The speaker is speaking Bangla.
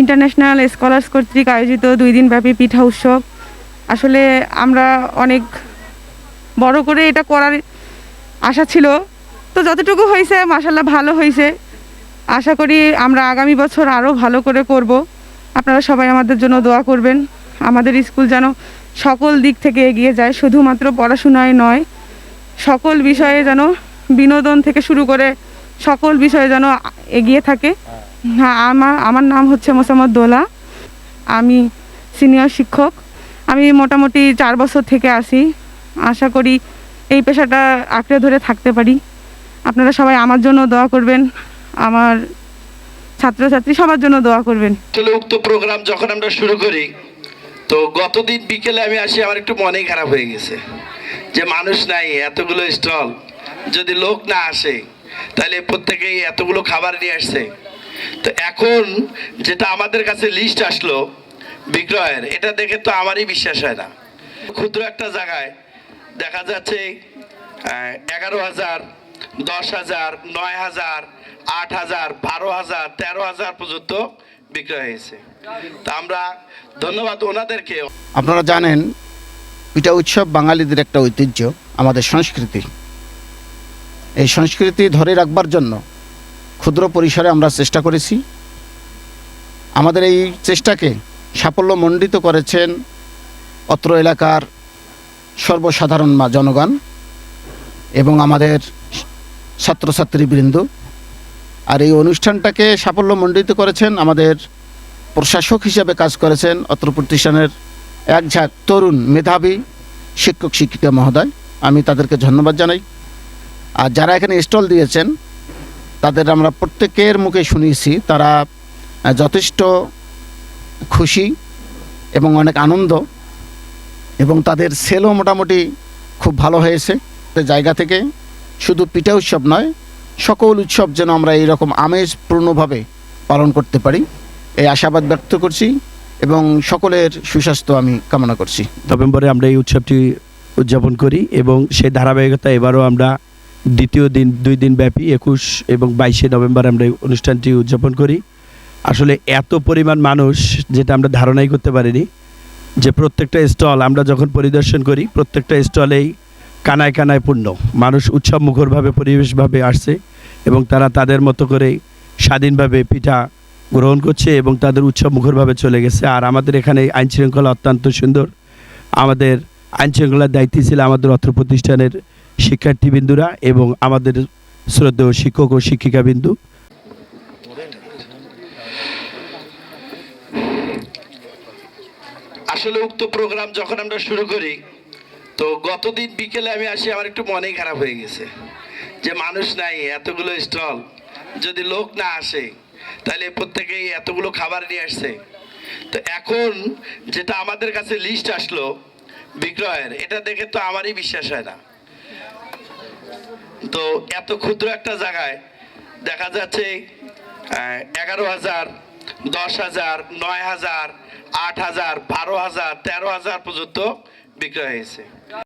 ইন্টারন্যাশনাল স্কলার্স কর্তৃক আয়োজিত দুই দিনব্যাপী পিঠা উৎসব। আসলে আমরা অনেক বড় করে এটা করার আশা ছিল। তো যতটুকু হয়েছে মাসাল্লাহ ভালো হয়েছে। আশা করি আমরা আগামী বছর আরও ভালো করে করব। আপনারা সবাই আমাদের জন্য দোয়া করবেন। আমাদের স্কুল যেন সকল দিক থেকে এগিয়ে যায়, শুধুমাত্র পড়াশোনায় নয়, সকল বিষয়ে যেন বিনোদন থেকে শুরু করে সকল বিষয়ে যেন এগিয়ে থাকে। হ্যাঁ আমার আমার নাম হচ্ছে মোসাম্মদ দোলা। আমি সিনিয়র শিক্ষক। আমি মোটামুটি চার বছর থেকে আসি আশা করি এই পেশাটা আঁকড়ে ধরে থাকতে পারি। আপনারা সবাই আমার জন্য দোয়া করবেন। আমার ছাত্রছাত্রী সবার জন্য দোয়া করবেন। আসলে উক্ত প্রোগ্রাম যখন আমরা শুরু করি, তো গতদিন বিকেলে আমি আসি, আমার একটু মনেই খারাপ হয়ে গেছে। যে মানুষ নাই, এতগুলো স্টল। যদি লোক না আসে তাহলে প্রত্যেকেই এতগুলো খাবার নিয়ে আসছে। তো এখন যেটা আমাদের কাছে লিস্ট আসলো, বিক্রয়ের, এটা দেখে তো আমারই বিশ্বাস হয় না। ক্ষুদ্র একটা জায়গায় দেখা যাচ্ছে এগারো হাজার, দশ হাজার, নয় হাজার, আট হাজার, বারো হাজার, তেরো হাজার পর্যন্ত বিক্রয় হয়েছে। তা আমরা ধন্যবাদ ওনাদেরকে। আপনারা জানেন, পিঠা উৎসব বাঙালিদের একটা ঐতিহ্য, আমাদের সংস্কৃতি। এই সংস্কৃতি ধরে রাখবার জন্য ক্ষুদ্র পরিসরে আমরা চেষ্টা করেছি। আমাদের এই চেষ্টাকে সাফল্যমণ্ডিত করেছেন অত্র এলাকার সর্বসাধারণ মা জনগণ এবং আমাদের ছাত্রছাত্রীবৃন্দ আর এই অনুষ্ঠানটাকে সাফল্যমণ্ডিত করেছেন আমাদের প্রশাসক হিসাবে কাজ করেছেন অত্র প্রতিষ্ঠানের এক ঝাঁক তরুণ মেধাবী শিক্ষক শিক্ষিকা মহোদয়। আমি তাদেরকে ধন্যবাদ জানাই। আর যারা এখানে স্টল দিয়েছেন, তাদের আমরা প্রত্যেকের মুখে শুনিয়েছি, তারা যথেষ্ট খুশি এবং অনেক আনন্দ এবং তাদের সেলও মোটামুটি খুব ভালো হয়েছে। জায়গা থেকে শুধু পিঠা উৎসব নয়, সকল উৎসব যেন আমরা এইরকম আমেজপূর্ণভাবে পালন করতে পারি। এই আশাবাদ ব্যক্ত করছি এবং সকলের সুস্বাস্থ্য আমি কামনা করছি। নভেম্বরে আমরা এই উৎসবটি উদযাপন করি এবং সেই ধারাবাহিকতা এবারও আমরা দ্বিতীয় দিন, দুই দিন ব্যাপী, একুশ এবং বাইশে নভেম্বর আমরা অনুষ্ঠানটি উদযাপন করি। আসলে এত পরিমাণ মানুষ যেটা আমরা ধারণাই করতে পারিনি, যে প্রত্যেকটা স্টল আমরা যখন পরিদর্শন করি, প্রত্যেকটা স্টলেই কানায় কানায় পূর্ণ। মানুষ উৎসব মুখরভাবে পরিবেশভাবে আসছে এবং তারা তাদের মতো করে স্বাধীনভাবে পিঠা গ্রহণ করছে এবং তাদের উৎসব মুখরভাবে চলে গেছে। আর আমাদের এখানে আইন শৃঙ্খলা অত্যন্ত সুন্দর। আমাদের আইন শৃঙ্খলার দায়িত্বে ছিল আমাদের অর্থ প্রতিষ্ঠানের শিক্ষার্থীবৃন্দুরা এবং আমাদের শ্রদ্ধেয় শিক্ষক ও শিক্ষিকাবিন্দু। আসলে উক্ত প্রোগ্রাম যখন আমরা শুরু করি, তো গতদিন বিকেলে আমি আসি, আমার একটু মনেই খারাপ হয়ে গেছে। যে মানুষ নাই, এতগুলো স্টল, যদি লোক না আসে, তাহলে প্রত্যেকেই এতগুলো খাবার নিয়ে আসছে। তো এখন যেটা আমাদের কাছে লিস্ট আসলো, বিক্রয়ের, এটা দেখে তো আমারই বিশ্বাস হয় না। তো এত ক্ষুদ্র একটা জায়গায় দেখা যাচ্ছে এগারো হাজার, দশ হাজার, নয় হাজার, আট হাজার, বারো হাজার, তেরো হাজার পর্যন্ত বিক্রয় হয়েছে।